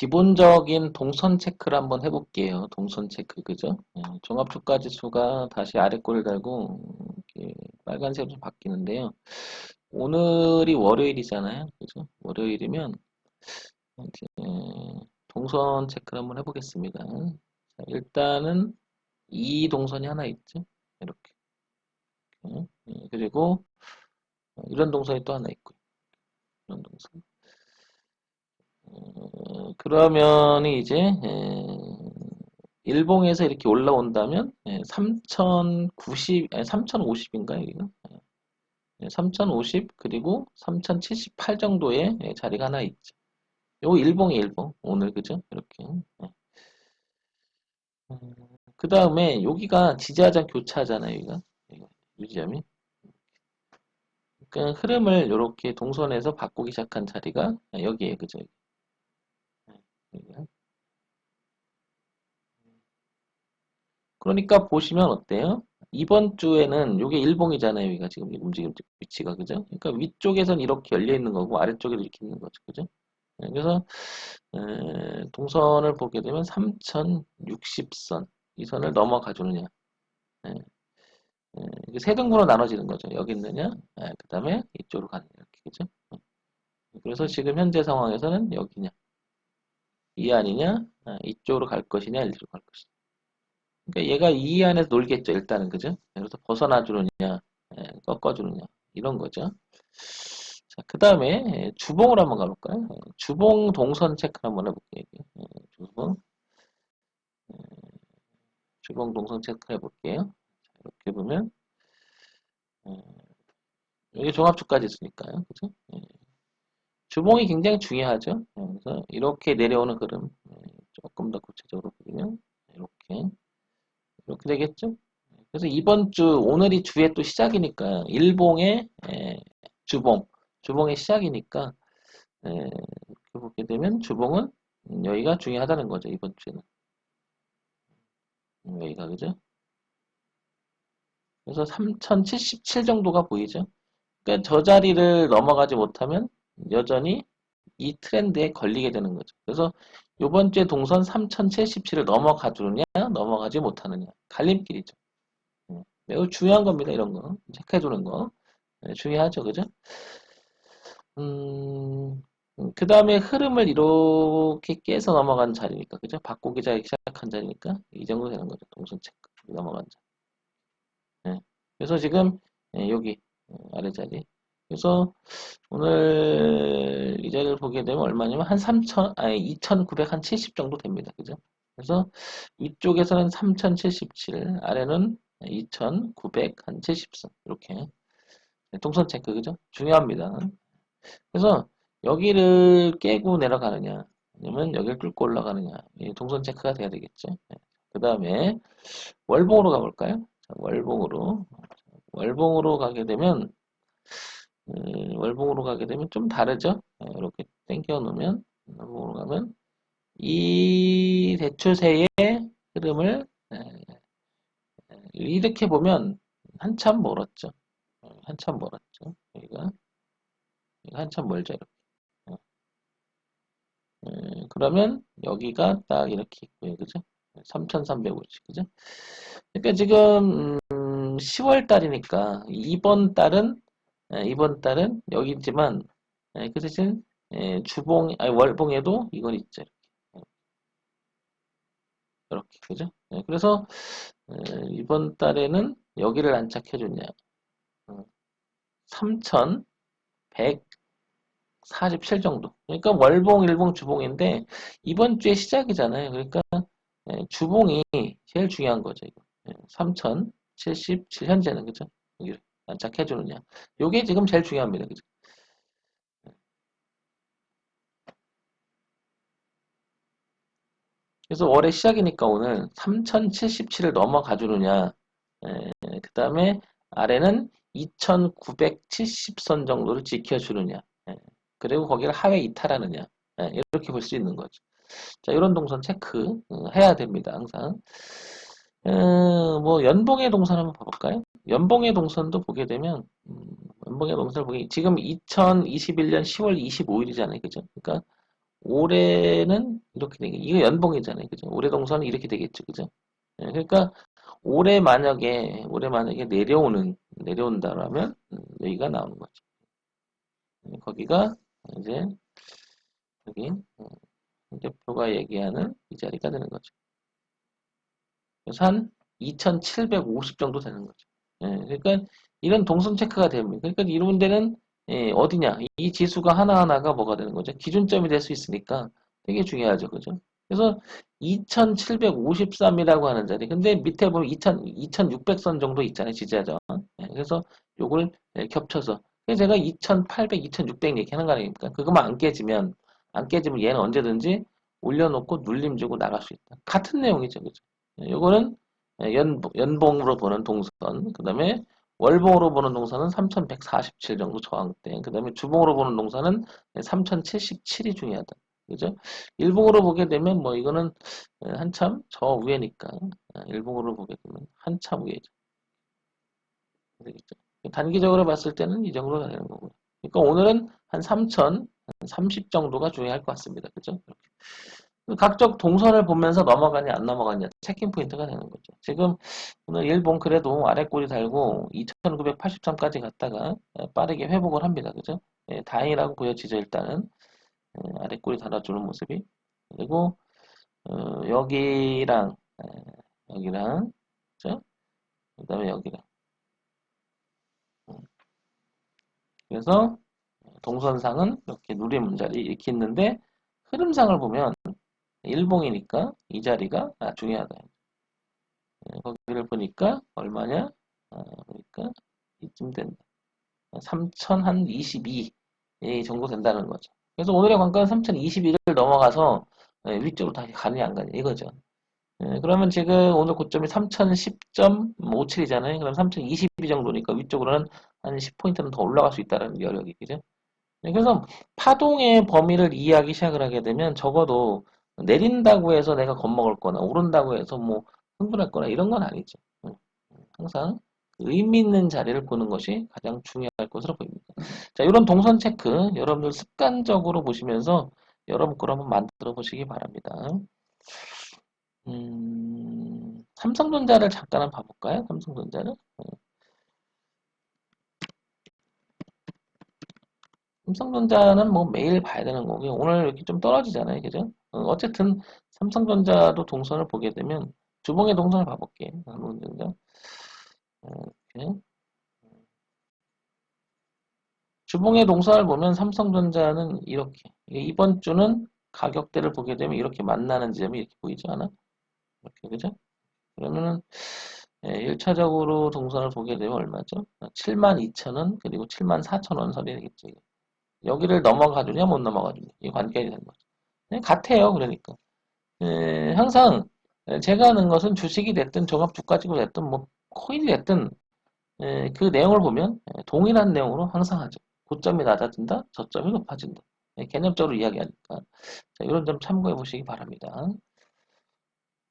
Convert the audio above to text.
기본적인 동선 체크를 한번 해볼게요. 동선 체크, 그죠? 예, 종합주가지수가 다시 아래 꼴을 달고 빨간색으로 바뀌는데요. 오늘이 월요일이잖아요. 그죠? 월요일이면 동선 체크를 한번 해보겠습니다. 자, 일단은 이 동선이 하나 있죠. 이렇게. 이렇게. 예, 그리고 이런 동선이 또 하나 있고요. 이런 동선. 어, 그러면 이제 에, 일봉에서 이렇게 올라온다면 예, 3090, 아니 3050인가요? 이거? 예, 3050 그리고 3078 정도의 예, 자리가 하나 있죠. 요거 일봉이 일봉 오늘 그죠? 이렇게. 예. 그 다음에 여기가 지지하장 교차하잖아요. 여기가 유지점이. 그러니까 흐름을 이렇게 동선에서 바꾸기 시작한 자리가 여기에 그죠? 그러니까 보시면 어때요? 이번 주에는 이게 일봉이잖아요. 여기가 지금 움직임 위치가 그죠? 그러니까 위쪽에선 이렇게 열려 있는 거고 아래쪽에도 이렇게 있는 거죠. 그죠? 네, 그래서 에, 동선을 보게 되면 3060선 이 선을 넘어가 주느냐 에, 에, 세 등분으로 나눠지는 거죠. 여기 있느냐 그 다음에 이쪽으로 가느냐 이렇게 그죠? 그래서 지금 현재 상황에서는 여기냐 이 아니냐 이쪽으로 갈 것이냐 이리로 갈 것이냐 그러니까 얘가 이 안에서 놀겠죠 일단은 그죠? 그래서 벗어나 주느냐 꺾어 주느냐 이런 거죠. 자, 그 다음에 주봉을 한번 가볼까요? 주봉 동선 체크 한번 해볼게요. 주봉 주봉 동선 체크 해볼게요. 이렇게 보면 여기 종합주까지 있으니까요. 그죠? 주봉이 굉장히 중요하죠. 그래서 이렇게 내려오는 흐름 조금 더 구체적으로 보면 이렇게 이렇게 되겠죠. 그래서 이번 주 오늘이 주의 또 시작이니까 일봉의 주봉 주봉의 시작이니까 이렇게 보게 되면 주봉은 여기가 중요하다는 거죠 이번 주에는 여기가 그죠? 그래서 3077 정도가 보이죠. 그러니까 저 자리를 넘어가지 못하면 여전히 이 트렌드에 걸리게 되는 거죠. 그래서 이번 주에 동선 3077을 넘어가 주느냐, 넘어가지 못하느냐. 갈림길이죠. 네, 매우 중요한 겁니다. 이런 거. 체크해 주는 거. 네, 중요하죠. 그죠? 음, 그 다음에 흐름을 이렇게 깨서 넘어간 자리니까. 그죠? 바꾸기 자리 시작한 자리니까. 이 정도 되는 거죠. 동선 체크. 넘어간 자리. 네, 그래서 지금, 여기, 아래 자리. 그래서 오늘 이 자리를 보게 되면 얼마냐면 한 3천, 아니 2,970 정도 됩니다. 그죠? 그래서 위쪽에서는 3,077, 아래는 2,970선 이렇게 동선 체크 그죠? 중요합니다. 그래서 여기를 깨고 내려가느냐, 아니면 여기를 뚫고 올라가느냐, 동선 체크가 돼야 되겠죠. 네. 그 다음에 월봉으로 가볼까요? 자, 월봉으로 월봉으로 가게 되면 음, 월봉으로 가게 되면 좀 다르죠. 네, 이렇게 당겨 놓으면 월봉으로 가면 이 대추세의 흐름을 네, 네, 이렇게 보면 한참 멀었죠. 한참 멀었죠. 여기가 한참 멀죠. 이렇게. 그러면 여기가 딱 이렇게 있고요. 그죠? 3350, 그죠? 그러니까 지금 10월 달이니까 이번 달은 예, 이번 달은 여기 있지만 예, 그 대신 예, 주봉, 아니 월봉에도 이건 있죠. 이렇게, 그죠? 그래서 이번 달에는 여기를 안착해 줬냐 3147 정도 그러니까 월봉, 일봉, 주봉인데 이번 주에 시작이잖아요 그러니까 주봉이 제일 중요한 거죠 이거 3077 현재는 그죠? 여기를 안착해 주느냐. 요게 지금 제일 중요합니다. 그죠? 그래서 월의 시작이니까 오늘 3077을 넘어가 주느냐. 그 다음에 아래는 2970선 정도를 지켜주느냐. 에, 그리고 거기를 하회 이탈하느냐. 에, 이렇게 볼 수 있는 거죠. 자, 이런 동선 체크 어, 해야 됩니다. 항상. 어, 뭐 연봉의 동선 한번 봐볼까요? 연봉의 동선도 보게 되면 음, 연봉의 동선을 보기 지금 2021년 10월 25일이잖아요, 그죠? 그러니까 올해는 이렇게 되게 이거 연봉이잖아요. 그죠? 올해 동선은 이렇게 되겠죠. 그죠? 예, 그러니까 올해 만약에 올해 만약에 내려오는 내려온다라면 음, 여기가 나오는 거죠. 예, 거기가 이제 여기 어, 대표가 얘기하는 이 자리가 되는 거죠. 그래서 한 2,750 정도 되는 거죠. 예, 그러니까 이런 동선 체크가 됩니다. 그러니까 이런 데는 예, 어디냐? 이 지수가 하나하나가 뭐가 되는 거죠? 기준점이 될 수 있으니까 되게 중요하죠. 그죠? 그래서 2753이라고 하는 자리. 근데 밑에 보면 2000, 2600선 정도 있잖아요. 지지하죠. 예, 그래서 요걸 예, 겹쳐서. 제가 2800, 2600 얘기하는 거 아닙니까? 그것만 안 깨지면, 안 깨지면 얘는 언제든지 올려놓고 눌림 주고 나갈 수 있다. 같은 내용이죠. 그죠? 예, 요거는 예, 연봉, 연봉으로 보는 동선. 그 다음에 월봉으로 보는 동사는 3147 정도 저항대. 그 다음에 주봉으로 보는 동사는 3077이 중요하다. 그죠? 일봉으로 보게 되면 뭐 이거는 한참 저 위에니까 일봉으로 보게 되면 한참 위에죠. 단기적으로 봤을 때는 이 정도가 되는 거고요. 그러니까 오늘은 한 3030 정도가 중요할 것 같습니다. 그죠? 이렇게. 각적 동선을 보면서 넘어가냐 안 넘어가냐 체킹 포인트가 되는 거죠. 지금 오늘 일본 그래도 아래 꼬리 달고 2983까지 갔다가 빠르게 회복을 합니다. 그죠? 예, 다행이라고 보여지죠 일단은 예, 아래 꼬리 달아주는 모습이 그리고 어, 여기랑 예, 여기랑 그죠? 그 다음에 여기랑 음. 그래서 동선상은 이렇게 누리문 자리 이렇게 있는데 흐름상을 보면 일봉이니까 이 자리가 아, 중요하다. 네, 거기를 보니까 얼마냐? 아, 보니까 이쯤 된다. 3022 정도 된다는 거죠. 그래서 오늘의 관건은 3021을 넘어가서 네, 위쪽으로 다시 가느냐 안 가느냐 이거죠. 네, 그러면 지금 오늘 고점이 3010.57이잖아요. 그럼 3022 정도니까 위쪽으로는 한 10포인트는 더 올라갈 수 있다는 여력이 그죠? 네, 그래서 파동의 범위를 이해하기 시작을 하게 되면 적어도 내린다고 해서 내가 겁먹을 거나 오른다고 해서 뭐 흥분할 거나 이런 건 아니죠. 항상 의미 있는 자리를 보는 것이 가장 중요할 것으로 보입니다. 자, 이런 동선 체크 여러분들 습관적으로 보시면서 여러분 걸 한번 만들어 보시기 바랍니다. 음, 삼성전자를 잠깐 한번 봐볼까요? 삼성전자를. 삼성전자는 뭐 매일 봐야 되는 거고요. 오늘 이렇게 좀 떨어지잖아요. 그죠? 어, 어쨌든 삼성전자도 동선을 보게 되면 주봉의 동선을 봐볼게요. 삼성전자. 이렇게. 주봉의 동선을 보면 삼성전자는 이렇게 이번 주는 가격대를 보게 되면 이렇게 만나는 지점이 이렇게 보이지 않아? 이렇게 그죠? 그러면은 1차적으로 동선을 보게 되면 얼마죠? 72,000원 그리고 74,000원 선이 되겠죠. 여기를 넘어가 주냐 못 넘어가 주냐 이 관계가 되는 거죠. 네, 같아요. 그러니까 에, 항상 제가 하는 것은 주식이 됐든 종합 주 가지고 됐든 뭐 코인이 됐든 에, 그 내용을 보면 동일한 내용으로 항상 하죠. 고점이 낮아진다, 저점이 높아진다. 네, 개념적으로 이야기하니까 자, 이런 점 참고해 보시기 바랍니다.